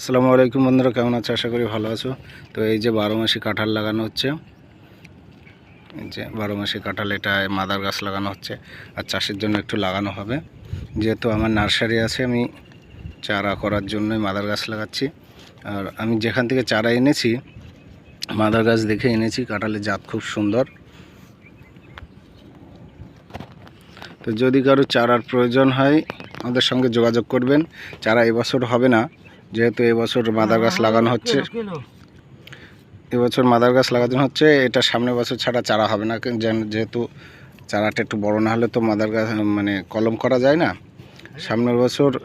আসসালামু আলাইকুম বন্ধুরা, কেমন আছো? আশা করি ভালো আছো। তো এই যে বারো মাসি কাঁঠাল লাগানো হচ্ছে, এই যে বারো মাসি কাঁঠাল, এটা মাদার গাছ লাগানো হচ্ছে, আর চাষের জন্য একটু লাগানো হবে। যেহেতু আমার নার্সারি আছে, আমি চারা করার জন্যই মাদার গাছ লাগাচ্ছি। আর আমি যেখান থেকে চারা এনেছি, মাদার গাছ দেখে এনেছি কাঁঠালের জাত খুব সুন্দর। তো যদি কারও চারার প্রয়োজন হয়, আমাদের সঙ্গে যোগাযোগ করবেন। চারা এবছর হবে না যেহেতু এবছর মাদার গাছ লাগানো হচ্ছে। এবছর মাদার গাছ লাগানো হচ্ছে এটা সামনের বছর ছাড়া চারা হবে না যেন- যেহেতু চারাটা একটু বড় না হলে তো মাদার গাছ মানে কলম করা যায় না। সামনের বছর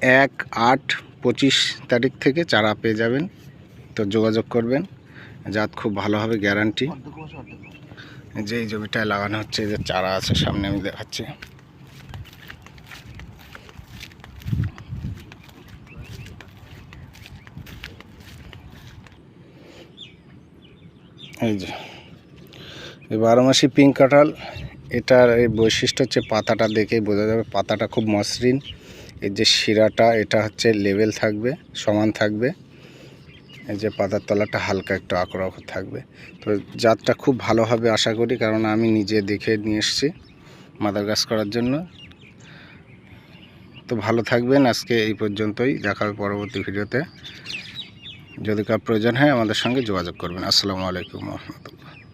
এক আট পঁচিশ তারিখ থেকে চারা পেয়ে যাবেন তো যোগাযোগ করবেন জাত খুব ভালো হবে গ্যারান্টি। যে এই জমিটায় লাগানো হচ্ছে যে চারা আছে সামনে আমি দেখাচ্ছি। এই যে। এই বারো মাসি পিঙ্ক কাঁঠাল, এটার এই বৈশিষ্ট্য হচ্ছে পাতাটা দেখেই বোঝা যাবে, পাতাটা খুব মসৃণ। এর যে শিরাটা, এটা হচ্ছে লেভেল থাকবে, সমান থাকবে। এই যে পাতার তলাটা হালকা একটু আঁকড়া থাকবে। তো জাতটা খুব ভালো হবে আশা করি, কারণ আমি নিজে দেখে নিয়ে এসেছি মাদার গাছ করার জন্য। তো ভালো থাকবেন, আজকে এই পর্যন্তই, দেখা হবে পরবর্তী ভিডিওতে। যদি কার প্রয়োজন হয় আমাদের সঙ্গে যোগাযোগ করবেন। আসসালামু আলাইকুম রহমতুল্লাহ।